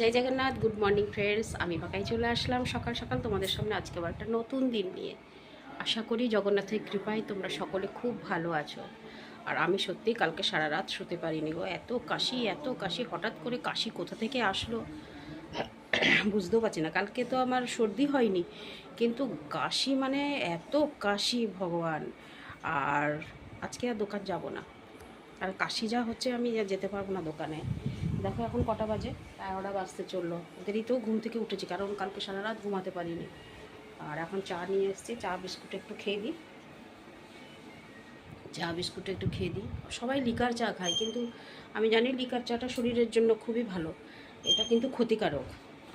জয় Jagannath good morning friends আমি বাঁকাই চলে আসলাম সকাল সকাল তোমাদের সামনে আজকে আবার একটা নতুন দিন নিয়ে। আশা করি জগন্নাথের কৃপায় তোমরা সকলে খুব ভালো আছো। আর আমি সত্যি কালকে সারা রাত শুতে পারিনি গো। এত কাশি এত কাশি, হঠাৎ করে কাশি কোথা থেকে আসলো? বুঝতেও পারছি না। কালকে তো আমার সর্দি হয়নি, কিন্তু কাশি মানে এত কাশি ভগবান। আর আজকে আর দোকান যাব না। আর কাশি যা হচ্ছে আমি যেতে পারব না দোকানে। দেখো এখন কটা বাজে, এগারোটা বাজতে চলল। ওদেরই তো ঘুম থেকে উঠেছি, কারণ কালকে সারা রাত ঘুমাতে পারিনি। আর এখন চা নিয়ে এসেছি, চা, বিস্কুট একটু খেয়ে দিই। চা, বিস্কুট একটু খেয়ে দিই। সবাই লিকার চা খায়, কিন্তু আমি জানি লিকার চাটা শরীরের জন্য খুবই ভালো। এটা কিন্তু ক্ষতিকারক।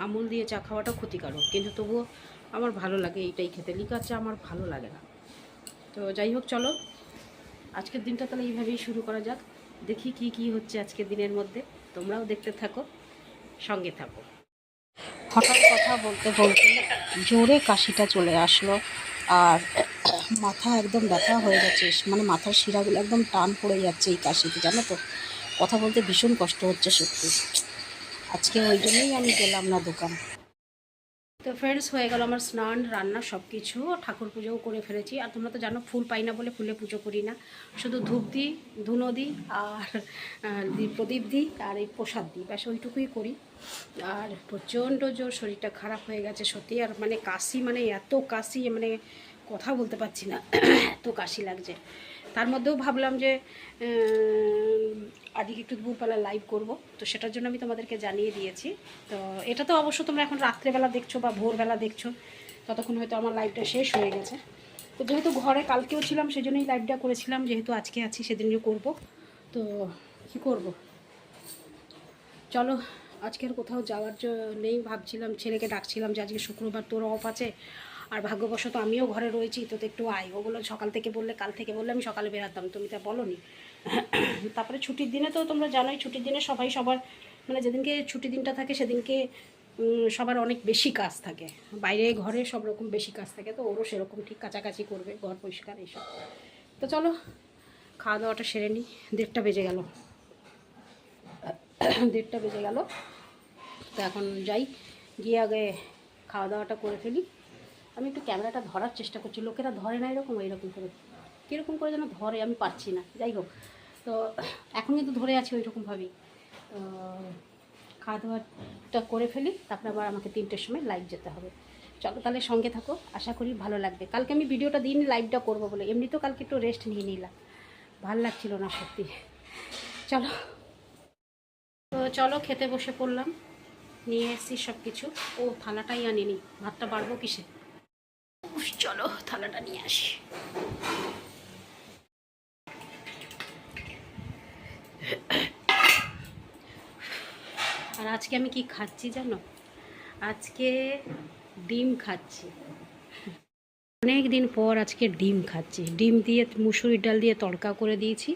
আমুল দিয়ে চা খাওয়াটা ক্ষতিকারক, কিন্তু তবুও আমার ভালো লাগে এইটাই খেতে। লিকার চা আমার ভালো লাগে না। তো যাই হোক, চলো। আজকের দিনটা তাহলে এইভাবেই শুরু করা যাক। দেখি কি কি হচ্ছে আজকের দিনের মধ্যে। তোমরাও দেখতে থাকো, সঙ্গে থাকো। হঠাৎ কথা বলতে বলতে জোরে কাশিটা চলে আসলো আর মাথা একদম ব্যথা হয়ে যাচ্ছে মানে মাথার শিরাগুলো একদম টান পড়ে যাচ্ছে এই কাশিতে, জানো তো? কথা বলতে ভীষণ কষ্ট হচ্ছে সত্যি। আজকে ওই জন্যই আমি গেলাম না দোকান। তো ফ্রেন্ডস হয়ে গেল আমার স্নান, রান্না সব কিছু ঠাকুর পুজোও করে ফেলেছি। আর তোমরা তো জানো, ফুল পাই না বলে ফুলে পুজো করি না। শুধু ধূপ দিই, ধুনো দিই আর প্রদীপ দিই আর এই প্রসাদ দিই। ব্যাস, ওইটুকুই করি। আর প্রচণ্ড জোর শরীরটা খারাপ হয়ে গেছে সত্যি। আর মানে কাশি মানে এত কাশি মানে কথা বলতে পারছি না। এত কাশি লাগছে। তার মধ্যেও ভাবলাম যে আজকে একটু দুপুরবেলা লাইভ করব। তো সেটার জন্য আমি তোমাদেরকে জানিয়ে দিয়েছি। তো এটা তো অবশ্য তোমরা এখন রাত্রেবেলা দেখছ বা ভোরবেলা দেখছ। ততক্ষণ হয়তো আমার লাইভটা শেষ হয়ে গেছে। তো যেহেতু ঘরে কালকেও ছিলাম সেই জন্যই লাইভটা করেছিলাম। যেহেতু আজকে আছি সেদিনই করব। তো কী করব? চলো আজকের কোথাও যাওয়ার নেই ভাবছিলাম। ছেলেকে ডাকছিলাম যে আজকে শুক্রবার তোর অফ আছে। আর ভাগ্যবশত আমিও ঘরে রয়েছি, তো একটু আয়। ওগুলো সকাল থেকে বললে, কাল থেকে বললে আমি সকালে বেরাতাম। তুমি তা বলনি। তারপরে ছুটির দিনে তো তোমরা জানোই, ছুটির দিনে সবাই সবার মানে যেদিনকে ছুটির দিনটা থাকে সেদিনকে সবার অনেক বেশি কাজ থাকে। বাইরে ঘরে সব রকম বেশি কাজ থাকে, তো ওরও সেরকম ঠিক কাছাকাছি করবে, ঘর পরিষ্কার এইসব। তো চলো, খাওয়া দাওয়াটা সেরে নিই। দেড়টা বেজে গেল। দেড়টা বেজে গেল। তো এখন যাই, গিয়ে আগে খাওয়া দাওয়াটা করে ফেলি। আমি একটু ক্যামেরাটা ধরার চেষ্টা করছি, লোকেরা ধরে না এরকম এরকম করে। কীরকম করে যেন ধরে আমি পারছি না। যাই হোক তো এখন কিন্তু ধরে আছি ওই রকমভাবেই তো খাওয়া দাওয়াটা করে ফেলি, তারপরে আবার আমাকে তিনটের সময় লাইভ যেতে হবে। চলো তাহলে সঙ্গে থাকো, আশা করি ভালো লাগবে। কালকে আমি ভিডিওটা দিন লাইভটা করব বলে। এমনিতেও কালকে একটু রেস্ট নিয়ে নিলাম। ভালো লাগছিল না সত্যি। চলো। তো চলো, খেতে বসে পড়লাম। নিয়ে এসেছি সব কিছু ও, থালাটাই আনিনি। ভাতটা বাড়বো কিসে? চলো, থালাটা নিয়ে আসি। আর আজকে আমি কি খাচ্ছি জানো? আজকে ডিম খাচ্ছি। অনেক দিন পর আজকে ডিম খাচ্ছি। ডিম দিয়ে মুসুরির ডাল দিয়ে তড়কা করে দিয়েছি।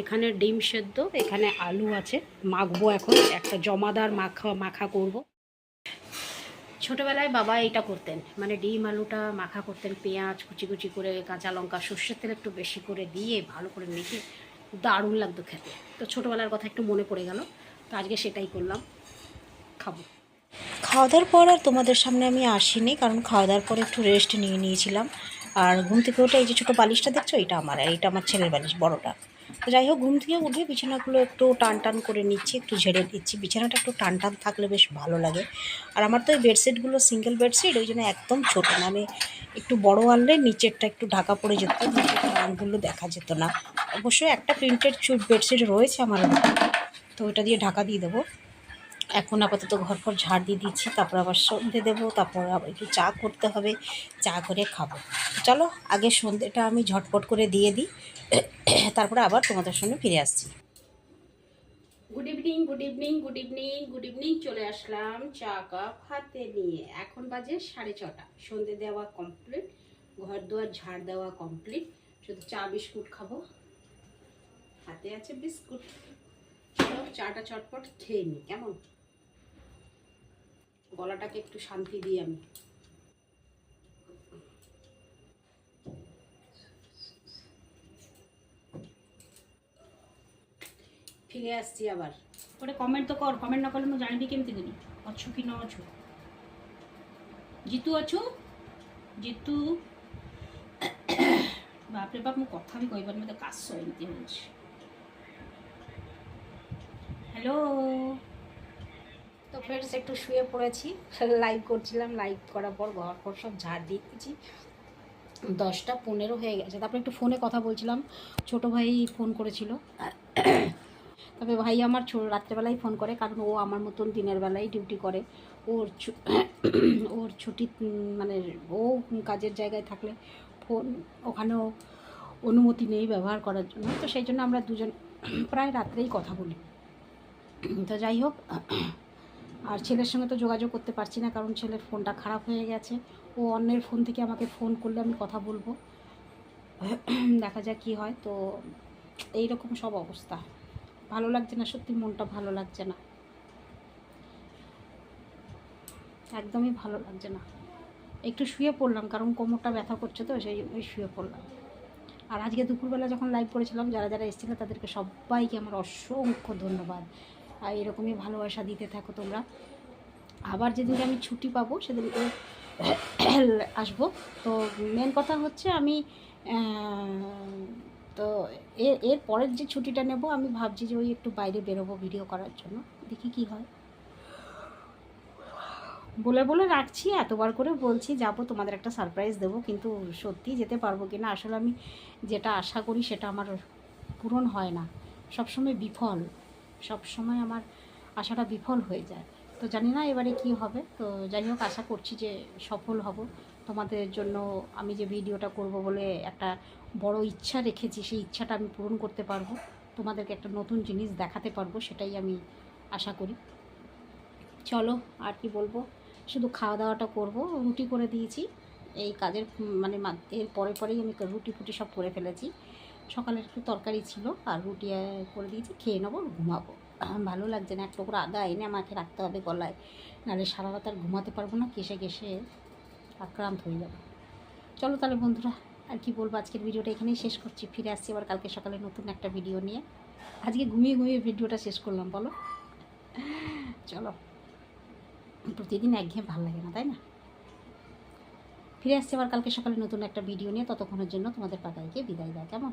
এখানে ডিম সেদ্ধ, এখানে আলু আছে। মাখবো এখন। একটা জমাদার মাখা মাখা করব। ছোটোবেলায় বাবা এইটা করতেন। মানে ডিম আলুটা মাখা করতেন, পেঁয়াজ কুচি কুচি করে, কাঁচা লঙ্কা, সর্ষের তেল একটু বেশি করে দিয়ে ভালো করে মেখে, দারুণ লাগতো খেতে। তো ছোটোবেলার কথা একটু মনে পড়ে গেল। তো আজকে সেটাই করলাম। খাব। খাওয়া দাওয়ার পর আর তোমাদের সামনে আমি আসিনি, কারণ খাওয়া দাওয়ার পর একটু রেস্ট নিয়ে নিয়েছিলাম। আর ঘুম থেকে উঠে এই যে ছোটো বালিশটা দেখছ, এটা আমার, আর এটা আমার ছেলের বালিশ, বড়টা। তো যাই হোক, ঘুম থেকে উঠে বিছানাগুলো একটু টান টান করে নিচ্ছি, একটু ঝেড়ে দিচ্ছি। বিছানাটা একটু টান টান থাকলে বেশ ভালো লাগে। আর আমার তো এই বেডশিটগুলো সিঙ্গেল বেডশিট ওই জন্য একদম ছোটো না। আমি একটু বড় আনলে নিচেরটা একটু ঢাকা পড়ে যেত রানগুলো দেখা যেত না। অবশ্যই একটা প্রিন্টেড বেডশিট রয়েছে আমার, তো ওইটা দিয়ে ঢাকা দিয়ে দেবো। এখন আপাতত ঘর ফর ঝাড় দিয়ে দিচ্ছি, তারপর আবার সন্ধে দেবো, তারপর আবার একটু চা করতে হবে, চা করে খাব। চলো, আগে সন্ধেটা আমি ঝটপট করে দিয়ে দিই, তারপরে আবার তোমাদের সঙ্গে ফিরে আসছি। Good evening good evening good evening good evening চলে আসলাম চা কাপ হাতে নিয়ে। এখন বাজে সাড়ে ছটা। সন্ধে দেওয়া কমপ্লিট ঘর দুয়ার ঝাড় দেওয়া কমপ্লিট শুধু চা, বিস্কুট খাব। হাতে আছে বিস্কুট। চাটা চটপট খেয়ে নি, কেমন? গলাটাকে একটু শান্তি দিই আমি। ফিরে আসছি আবার। ওটা কমেন্ট তো কর কমেন্ট না করলে আমি জানবি কেমতি দিন অছো কি না অছো জিতু অছো জিতু। বাপরে বাপ মু কথা বি কইবার মতো কাজ এমতি হচ্ছে। হ্যালো তো ফ্রেন্ডস একটু শুয়ে পড়েছি। লাইভ করছিলাম লাইভ করার পর ঘর পর সব ঝাড় দিয়েছি। দশটা পনেরো হয়ে গেছে। তারপরে একটু ফোনে কথা বলছিলাম। ছোট ভাই ফোন করেছিল। তবে ভাই আমার ছো রাত্রেবেলায় ফোন করে, কারণ ও আমার মতন দিনের বেলায় ডিউটি করে। ওর ওর ছুটি মানে ও কাজের জায়গায় থাকলে ফোন ওখানেও অনুমতি নেই ব্যবহার করার জন্য। তো সেই জন্য আমরা দুজন প্রায় রাত্রেই কথা বলি। তো যাই হোক আর ছেলের সঙ্গে তো যোগাযোগ করতে পারছি না, কারণ ছেলের ফোনটা খারাপ হয়ে গেছে। ও অন্যের ফোন থেকে আমাকে ফোন করলে আমি কথা বলব। দেখা যাক কী হয়। তো এই রকম সব অবস্থা। ভালো লাগছে না? সত্যি মনটা ভালো লাগছে না। একদমই ভালো লাগছে না। একটু শুয়ে পড়লাম, কারণ কোমরটা ব্যথা করছে তো, সেই জন্যই শুয়ে পড়লাম। আর আজকে দুপুরবেলা যখন লাইভ করেছিলাম, যারা যারা এসেছিল, তাদেরকে সবাইকে আমার অসংখ্য ধন্যবাদ। আর এরকমই ভালোবাসা দিতে থাকো তোমরা। আবার যেদিনকে আমি ছুটি পাবো সেদিনকে আসব। তো মেন কথা হচ্ছে আমি তো এর এর পরের যে ছুটিটা নেব, আমি ভাবছি যে ওই একটু বাইরে বেরোবো ভিডিও করার জন্য। দেখি কি হয়। বলে বলে রাখছি, এতবার করে বলছি, যাব, তোমাদের একটা সারপ্রাইজ দেবো, কিন্তু সত্যি যেতে পারব কি না আসলে আমি যেটা আশা করি সেটা আমার পূরণ হয় না। সবসময় বিফল। সব সময় আমার আশাটা বিফল হয়ে যায়। তো জানি না এবারে কি হবে। তো যাই হোক, আশা করছি যে সফল হব। তোমাদের জন্য আমি যে ভিডিওটা করব বলে একটা বড় ইচ্ছা রেখেছি, সেই ইচ্ছাটা আমি পূরণ করতে পারব। তোমাদেরকে একটা নতুন জিনিস দেখাতে পারব, সেটাই আমি আশা করি। চলো, আর কি বলব? শুধু খাওয়া দাওয়াটা করব, রুটি করে দিয়েছি। এই কাজের মানে এর পরে পরেই আমি রুটি ফুটি সব করে ফেলেছি। সকালের একটু তরকারি ছিল আর রুটি করে দিয়েছি, খেয়ে নেব, ঘুমাবো। ভালো লাগছে না এক টুকরো আদা এনে আমাকে রাখতে হবে গলায়, নাহলে সারা রাত আর ঘুমাতে পারব না কেসে কেসে আক্রান্ত হয়ে যাবে। চলো তাহলে বন্ধুরা, আর কি বলব, আজকের ভিডিওটা এখানেই শেষ করছি, ফিরে আসছি আবার কালকে সকালে নতুন একটা ভিডিও নিয়ে। আজকে ঘুমিয়ে ঘুমিয়ে ভিডিওটা শেষ করলাম, বলো। চলো, প্রতিদিন একঘেয়ে ভালো লাগে না, তাই না? ফিরে আসছি আবার কালকে সকালে নতুন একটা ভিডিও নিয়ে, ততক্ষণের জন্য তোমাদের পাতাইকে বিদায় দাও কেমন?